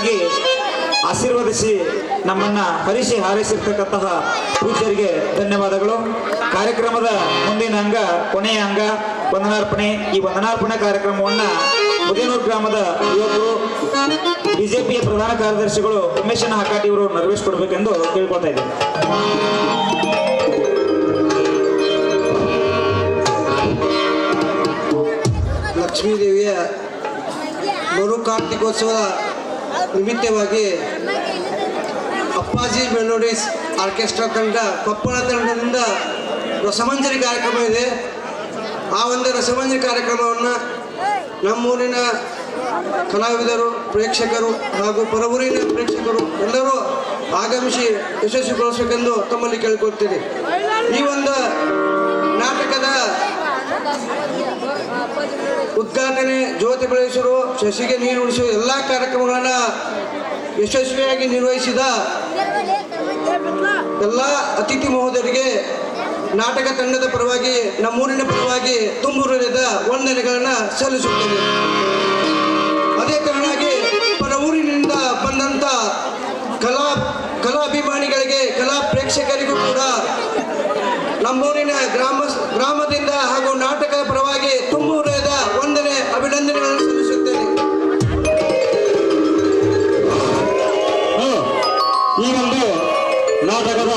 ಚೆನ್ನಾಗಿ ಆಶೀರ್ವದಿಸಿ ನಮ್ಮನ್ನ ಹರಿಸಿ ಹಾರೈಸಿರ್ತಕ್ಕಂತಹ ಪೂಜ್ಯರಿಗೆ ಧನ್ಯವಾದಗಳು. ಕಾರ್ಯಕ್ರಮದ ಮುಂದಿನ ಅಂಗ, ಕೊನೆಯ ಅಂಗ, ವಂದನಾರ್ಪಣೆ. ಈ ವಂದನಾರ್ಪಣೆ ಕಾರ್ಯಕ್ರಮವನ್ನ ಮುದೇನೂರು ಗ್ರಾಮದ ಯುವಕರು, ಬಿಜೆಪಿಯ ಪ್ರಧಾನ ಕಾರ್ಯದರ್ಶಿಗಳು ಉಮೇಶನ ಹಕಾಟಿ ಇವರು ನೆರವೇರಿಸಿಕೊಡ್ಬೇಕೆಂದು ಕೇಳ್ಕೊತಾ ಇದ್ದೀನಿ. ಲಕ್ಷ್ಮೀದೇವಿಯ ಮರು ಕಾರ್ತಿಕೋತ್ಸವ ನಿಮಿತ್ತವಾಗಿ ಅಪ್ಪಾಜಿ ಮೆಲೋಡೀಸ್ ಆರ್ಕೆಸ್ಟ್ರಾ ತಂಡ ಕೊಪ್ಪಳ ತಂಡದಿಂದ ರಸಮಂಜರಿ ಕಾರ್ಯಕ್ರಮ ಇದೆ. ಆ ಒಂದು ರಸಮಂಜರಿ ಕಾರ್ಯಕ್ರಮವನ್ನು ನಮ್ಮೂರಿನ ಕಲಾವಿದರು, ಪ್ರೇಕ್ಷಕರು ಹಾಗೂ ಪರವೂರಿನ ಪ್ರೇಕ್ಷಕರು ಎಲ್ಲರೂ ಆಗಮಿಸಿ ಯಶಸ್ವಿಗೊಳಿಸಬೇಕೆಂದು ತಮ್ಮಲ್ಲಿ ಕೇಳಿಕೊಳ್ತೀನಿ. ಈ ಒಂದು ಉದ್ಘಾಟನೆ ಜ್ಯೋತಿ ಬೆಳೆಸಿರು ಸಸಿಗೆ ನೀರು ಉಳಿಸುವ ಎಲ್ಲ ಕಾರ್ಯಕ್ರಮಗಳನ್ನು ಯಶಸ್ವಿಯಾಗಿ ನಿರ್ವಹಿಸಿದ ಎಲ್ಲ ಅತಿಥಿ ಮಹೋದರಿಗೆ ನಾಟಕ ತಂಡದ ಪರವಾಗಿ, ನಮ್ಮೂರಿನ ಪರವಾಗಿ ತುಂಬು ಹೃದಯದ ವಂದನೆಗಳನ್ನು ಸಲ್ಲಿಸುತ್ತೇನೆ. ಅದೇ ಕಾರಣವಾಗಿ ಊರಿನಿಂದ ಬಂದಂಥ ಕಲಾ, ಕಲಾಭಿಮಾನಿಗಳಿಗೆ, ಕಲಾ ಪ್ರೇಕ್ಷಕರಿಗೂ ಕೂಡ ನಮ್ಮೂರಿನ ಗ್ರಾಮ ಈ ಒಂದು ನಾಟಕದ